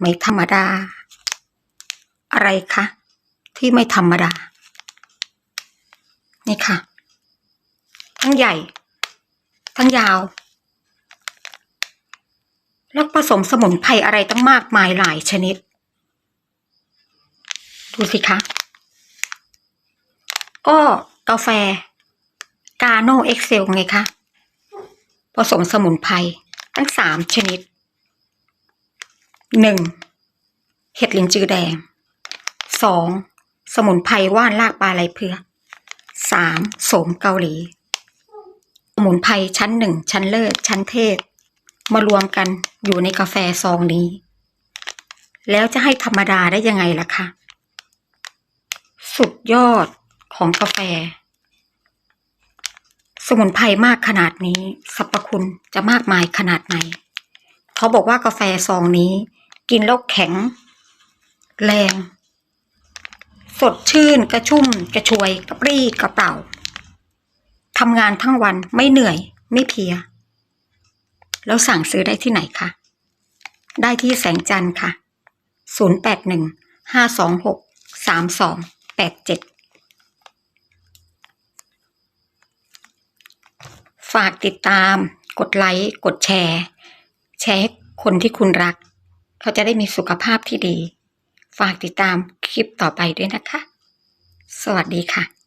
ไม่ธรรมดา อะไรคะที่ไม่ธรรมดา นี่ค่ะ ทั้งใหญ่ ทั้งยาว แล้วผสมสมุนไพรอะไรตั้งมากมายหลายชนิด ดูสิคะ ก็กาแฟ กาโนเอ็กเซลไงคะผสมสมุนไพรตั้งสามชนิด หนึ่งเห็ดลินจือแดงสองสมุนไพรว่านลากปลาไหลเผือกสามโสมเกาหลี สมุนไพรชั้นหนึ่งชั้นเลิศชั้นเทพมารวมกันอยู่ในกาแฟซองนี้ แล้วจะให้ธรรมดาได้ยังไงล่ะคะ สุดยอดของกาแฟ สมุนไพรมากขนาดนี้สรรพคุณจะมากมายขนาดไหน เขาบอกว่ากาแฟซองนี้ กินแล้วแข็ง แรง สดชื่นกระชุ่มกระชวยกระปรี้กระเป๋าทำงานทั้งวันไม่เหนื่อยไม่เพีย แล้วสั่งซื้อได้ที่ไหนคะ ได้ที่แสงจันทร์ค่ะ 0 8 1 5 2 6 3 2 8 7 ฝากติดตาม กดไลค์ กดแชร์ แชร์ให้คนที่คุณรัก เขาจะได้มีสุขภาพที่ดี ฝากติดตามคลิปต่อไปด้วยนะคะ สวัสดีค่ะ